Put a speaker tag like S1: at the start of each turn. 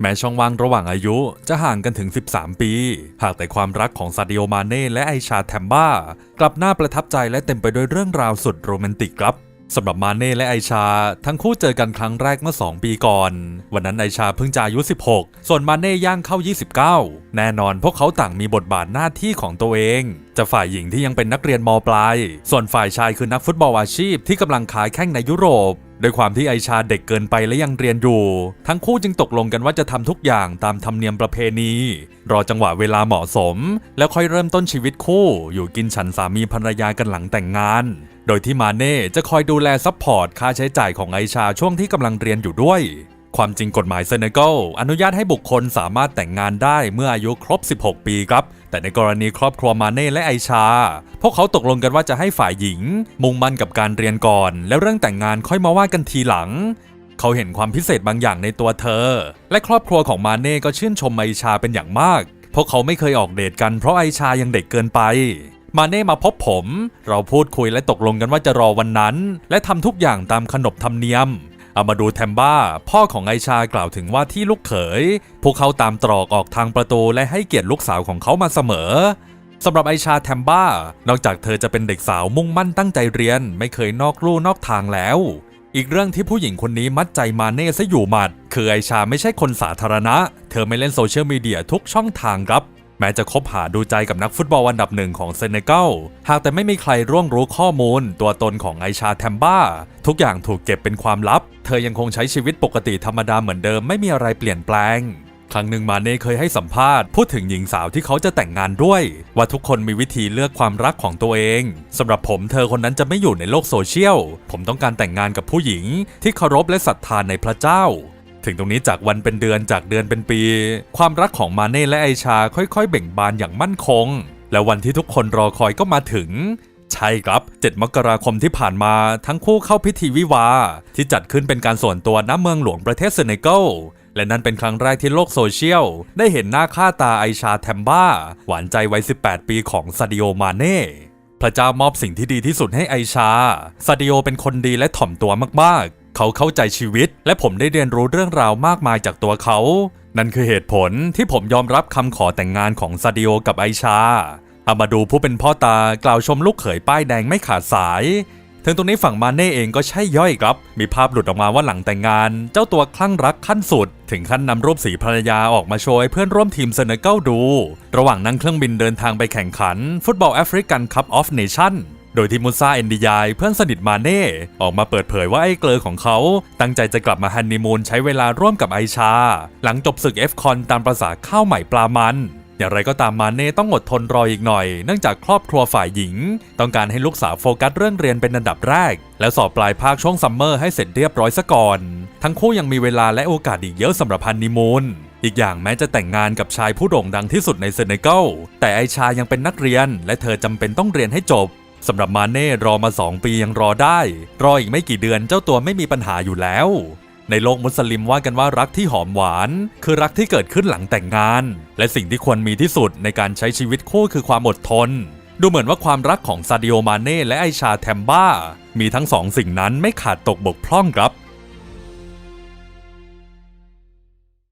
S1: แม้ช่องว่างระหว่างอายุจะห่างกันถึง 13 ปี หากแต่ความรักของซาดิโอมาเน่และไอชาแทมบ้ากลับน่าประทับใจและเต็มไปด้วยเรื่องราวสุดโรแมนติกครับ สำหรับมาเน่และไอชา ทั้งคู่เจอกันครั้งแรกเมื่อ 2 ปีก่อน วันนั้นไอชาเพิ่งจะอายุ 16 ส่วนมาเน่ย่างเข้า 29 แน่นอนพวกเขาต่างมีบทบาทหน้าที่ของตัวเอง จะฝ่ายหญิงที่ยังเป็นนักเรียนมปลาย ส่วนฝ่ายชายคือนักฟุตบอลอาชีพที่กำลังขายแข่งในยุโรปด้วยความที่ไอชาเด็กเกินไปและยังเรียนอยู่ ทั้งคู่จึงตกลงกันว่าจะทำทุกอย่างตามธรรมเนียมประเพณี รอจังหวะเวลาเหมาะสม แล้วค่อยเริ่มต้นชีวิตคู่ อยู่กินฉันสามีภรรยากันหลังแต่งงาน โดยที่มาเน่จะคอยดูแลซัพพอร์ตค่าใช้จ่ายของไอชาช่วงที่กำลังเรียนอยู่ด้วย ความจริงกฎหมายเซเนกัลอนุญาตให้บุคคลสามารถแต่งงานได้เมื่ออายุครบ 16 ปีครับ แต่ในกรณีครอบครัวมาเน่และไอชา พวกเขาตกลงกันว่าจะให้ฝ่ายหญิง มุ่งมั่นกับการเรียนก่อน แล้วเรื่องแต่งงานค่อยมาว่ากันทีหลังเขาเห็นความพิเศษบางอย่างในตัวเธอ และครอบครัวของมาเน่ก็ชื่นชมไอชาเป็นอย่างมาก พวกเขาไม่เคยออกเดทกันเพราะไอชายังเด็กเกินไป มาเน่มาพบผม เราพูดคุยและตกลงกันว่าจะรอวันนั้น และทำทุกอย่างตามขนบธรรมเนียมเอามาดูแทมบ้า พ่อของไอชากล่าวถึงว่าที่ลูกเขย พวกเขาตามตรอกออกทางประตูและให้เกียรติลูกสาวของเขามาเสมอสำหรับไอชาแทมบ้า นอกจากเธอจะเป็นเด็กสาวมุ่งมั่นตั้งใจเรียน ไม่เคยนอกลู่นอกทางแล้ว อีกเรื่องที่ผู้หญิงคนนี้มัดใจมาเน่ซะอยู่หมัด คือไอชาไม่ใช่คนสาธารณะ เธอไม่เล่นโซเชียลมีเดียทุกช่องทางครับ แม้จะคบหาดูใจกับนักฟุตบอลอันดับหนึ่งของเซเนกัล หากแต่ไม่มีใครร่วงรู้ข้อมูล ตัวตนของไอชาแทมบ้า ทุกอย่างถูกเก็บเป็นความลับ เธอยังคงใช้ชีวิตปกติธรรมดาเหมือนเดิมไม่มีอะไรเปลี่ยนแปลง ครั้งหนึ่งมาเน่เคยให้สัมภาษณ์ พูดถึงหญิงสาวที่เขาจะแต่งงานด้วย ว่าทุกคนมีวิธีเลือกความรักของตัวเองสำหรับผมเธอคนนั้นจะไม่อยู่ในโลกโซเชียล ผมต้องการแต่งงานกับผู้หญิง ที่เคารพและศรัทธานในพระเจ้า ถึงตรงนี้จากวันเป็นเดือนจากเดือนเป็นปี ความรักของมาเน่และไอชาค่อยๆ เบ่งบานอย่างมั่นคง และวันที่ทุกคนรอคอยก็มาถึงใช่ครับ 7 มกราคมที่ผ่านมาทั้งคู่เข้าพิธีวิวา ที่จัดขึ้นเป็นการส่วนตัวณเมืองหลวงประเทศเซเนกัลและนั่นเป็นครั้งแรกที่โลกโซเชียล ได้เห็นหน้าค่าตาไอชาแทมบ้า หวานใจวัย 18 ปีของซาดิโอมาเน่พระเจ้ามอบสิ่งที่ดีที่สุดให้ไอชาซาดิโอเป็นคนดีและถ่อมตัวมากๆ เขาเข้าใจชีวิต และผมได้เรียนรู้เรื่องราวมากมายจากตัวเขา นั่นคือเหตุผลที่ผมยอมรับคำขอแต่งงานของซาดิโอกับไอชาอามาดูผู้เป็นพ่อตากล่าวชมลูกเขยป้ายแดงไม่ขาดสาย ถึงตรงนี้ฝั่งมาเน่เองก็ใช่ย่อยครับ มีภาพหลุดออกมาว่าหลังแต่งงาน เจ้าตัวคลั่งรักขั้นสุด ถึงขั้นนำรูปสีภรรยาออกมาโชว์ให้เพื่อนร่วมทีมเซเนกัลดู ระหว่างนั่งเครื่องบินเดินทางไปแข่งขัน ฟุตบอลแอฟริกันคัพออฟเนชั่น โดยที่มุซาเอนดิยายเพื่อนสนิทมาเน่ ออกมาเปิดเผยว่าไอ้เกลอของเขา ตั้งใจจะกลับมาฮันนีมูนใช้เวลาร่วมกับไอชา หลังจบศึก F คอนตามประษาข้าวใหม่ปลามันอย่างไรก็ตามมาเน่ต้องอดทนรออีกหน่อย เนื่องจากครอบครัวฝ่ายหญิง ต้องการให้ลูกสาวโฟกัสเรื่องเรียนเป็นอันดับแรก และสอบปลายภาคช่วงซัมเมอร์ให้เสร็จเรียบร้อยซะก่อน ทั้งคู่ยังมีเวลาและโอกาสอีกเยอะสำหรับฮันนีมูนอีกอย่างแม้จะแต่งงานกับชายผู้โด่งดังที่สุดในเซเนกัลแต่ไอชายังเป็นนักเรียน และเธอจำเป็นต้องเรียนให้จบ สำหรับมาเน่รอมา 2 ปียังรอได้ รออีกไม่กี่เดือนเจ้าตัวไม่มีปัญหาอยู่แล้ว ในโลกมุสลิมว่ากันว่ารักที่หอมหวาน คือรักที่เกิดขึ้นหลังแต่งงาน และสิ่งที่ควรมีที่สุดในการใช้ชีวิตคู่คือความอดทน ดูเหมือนว่าความรักของซาดิโอมาเน่และไอชาแทมบ้ามีทั้งสองสิ่งนั้นไม่ขาดตกบกพร่องครับ